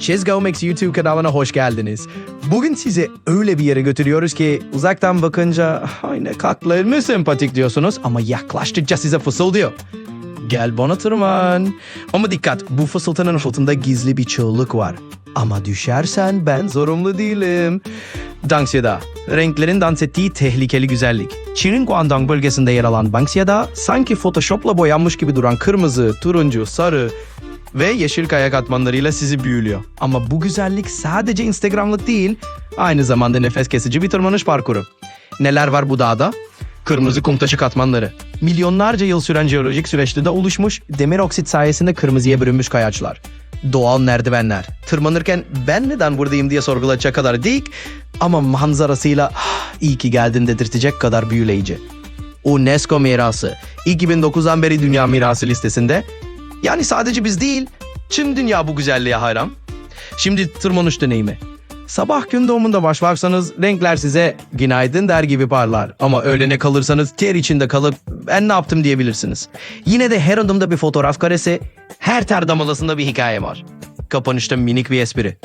Chizgomex YouTube kanalına hoş geldiniz. Bugün sizi öyle bir yere götürüyoruz ki uzaktan bakınca ay ne katlı ne sempatik diyorsunuz ama yaklaştıkça size fısıldıyor. Gel bana tırman. Ama dikkat bu fısıltının altında gizli bir çığlık var. Ama düşersen ben sorumlu değilim. Danksiyada, renklerin dans ettiği tehlikeli güzellik. Çin'in Guangdong bölgesinde yer alan Banksiyada sanki Photoshop'la boyanmış gibi duran kırmızı, turuncu, sarı ve yeşil kaya katmanlarıyla sizi büyülüyor. Ama bu güzellik sadece Instagram'lık değil, aynı zamanda nefes kesici bir tırmanış parkuru. Neler var bu dağda? Kırmızı kum taşı katmanları. Milyonlarca yıl süren jeolojik süreçte de oluşmuş demir oksit sayesinde kırmızıya bürünmüş kayaçlar. Doğal merdivenler. Tırmanırken ben neden buradayım diye sorgulayacak kadar değil ama manzarasıyla "Ah, iyi ki geldin dedirtecek kadar büyüleyici. UNESCO mirası 2009'dan beri dünya mirası listesinde. Yani sadece biz değil, tüm dünya bu güzelliğe hayran. Şimdi tırmanış deneyimi. Sabah gün doğumunda başlarsanız renkler size günaydın der gibi parlar. Ama öğlene kalırsanız ter içinde kalıp ben ne yaptım diyebilirsiniz. Yine de her adımda bir fotoğraf karesi, her ter damlasında bir hikaye var. Kapanışta minik bir espri.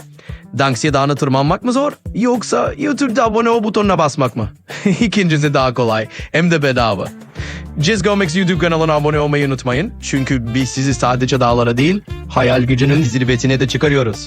Danksiye Dağı'na tırmanmak mı zor yoksa YouTube'da abone ol butonuna basmak mı? İkincisi daha kolay hem de bedava. Cizgomex YouTube kanalına abone olmayı unutmayın. Çünkü biz sizi sadece dağlara değil hayal gücünün zirvesine de çıkarıyoruz.